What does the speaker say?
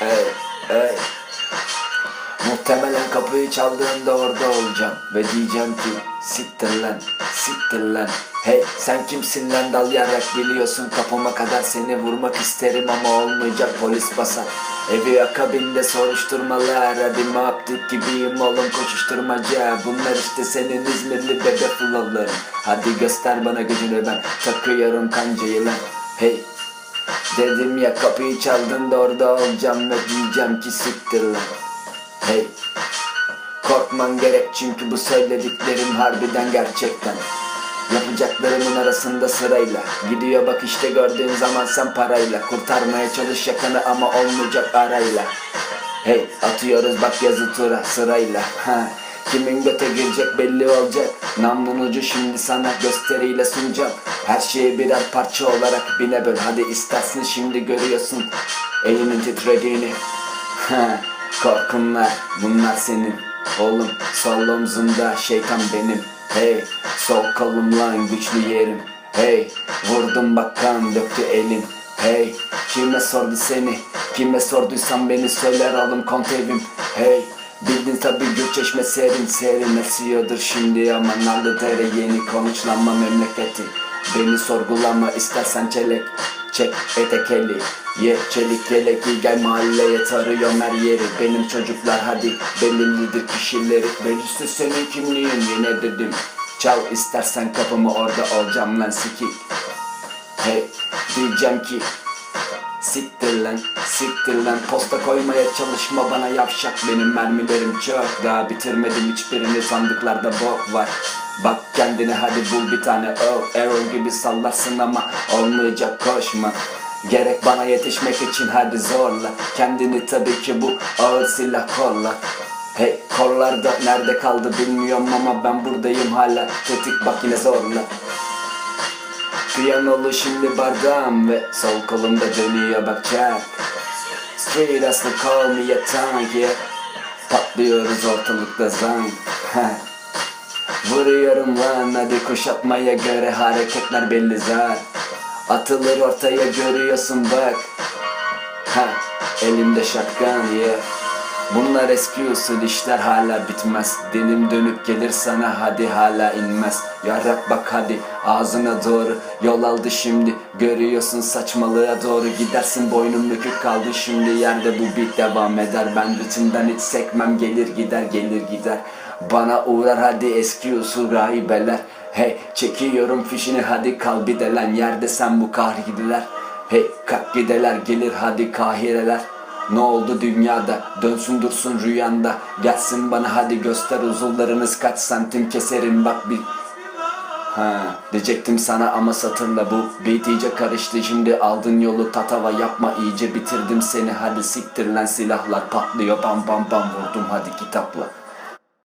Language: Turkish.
Ey, ey. Muhtemelen kapıyı çaldığında orada olacağım Ve diyeceğim ki siktir lan, siktir lan. Hey sen kimsin lan dal yarak biliyorsun kapıma kadar seni vurmak isterim ama olmayacak polis basar Evi akabinde soruşturmalar hadi maptik gibiyim oğlum koşuşturmaca Bunlar işte senin İzmirli bebe flowların Hadi göster bana gücünü ben takıyorum kancayı lan. Hey Dedim ya kapıyı çaldığında orada olacağım ve diyeceğim ki siktir lan. Hey Korkman gerek çünkü bu söylediklerim harbiden gerçekten. Yapacaklarımın arasında sırayla. Gidiyor bak işte gördüğün zaman sen parayla. Kurtarmaya çalış yakanı ama olmayacak arayla. Hey atıyoruz bak yazı tura sırayla. Ha. Kimin göte girecek belli olacak. Namlun ucu şimdi sana gösteriyle sunacağım Her şeyi birer parça olarak bine böl. Hadi istersin şimdi görüyorsun Elimin titrediğini. Korkunlar bunlar senin. Oğlum sol omzumda şeytan benim. Hey sol kolum lan güçlü yerim. Hey vurdum bak kan döktü elin. Hey kime sordu seni? Kime sorduysan beni söyler oğlum kontevim. Hey Bildin tabi Gürçeşme serin serin esiyordur şimdi ama narlı dere yeni konuşlanma memleketi Beni sorgulama istersen çelek Çek etekeli. Ye çelik yelek gel mahalleye tarıyorum her yeri. Benim çocuklar hadi belirlidir kişileri? Belirsiz senin kimliğin yine dedim. Çal istersen kapımı orada olacağım lan sikik. Hey diyeceğim ki Siktir lan, siktir lan. Posta koymaya çalışma bana yavşak. Benim mermilerim çok Daha bitirmedim hiçbirini sandıklarda bok var Bak kendine hadi bul bir tane. Oh Arrow gibi sallarsın ama Olmayacak koşma. Gerek bana yetişmek için hadi zorla. Kendini tabii ki bu ağır silah kolla. Hey kollarda nerede kaldı bilmiyorum ama ben buradayım hala. Tetik bak yine zorla. Piyanolu şimdi bardağım ve sol kolumda dönüyor bak çark Street aslı call me a tank yeah. Patlıyoruz ortalıkta Heh. Vuruyorum lan hadi kuşatmaya göre hareketler belli zar Atılır ortaya görüyorsun bak. Ha elimde şapkan yeah. Bunlar eski usul işler hala bitmez. Dilim dönüp gelir sana hadi hala inmez. Yarrak bak hadi ağzına doğru Yol aldı şimdi. Görüyorsun saçmalığa doğru Gidersin boynum bükük kaldı. Şimdi yerde bu beat devam eder. Ben ritimden hiç sekmem gelir gider gelir gider Bana uğrar hadi eski usul rahibeler Hey çekiyorum fişini hadi kal bir de lan Yerde sen bu kahridiler Hey kalk gideler gelir hadi kahireler. Ne oldu dünyada? Dönsün dursun rüyanda. Gelsin bana hadi göster uzuvlarınız kaç santim keserim bak bir. Ha diyecektim sana ama satırla bu. Beat iyice karıştı şimdi aldın yolu tatava yapma. İyice bitirdim seni hadi siktir lan silahlar patlıyor. Bam bam bam vurdum hadi kitapla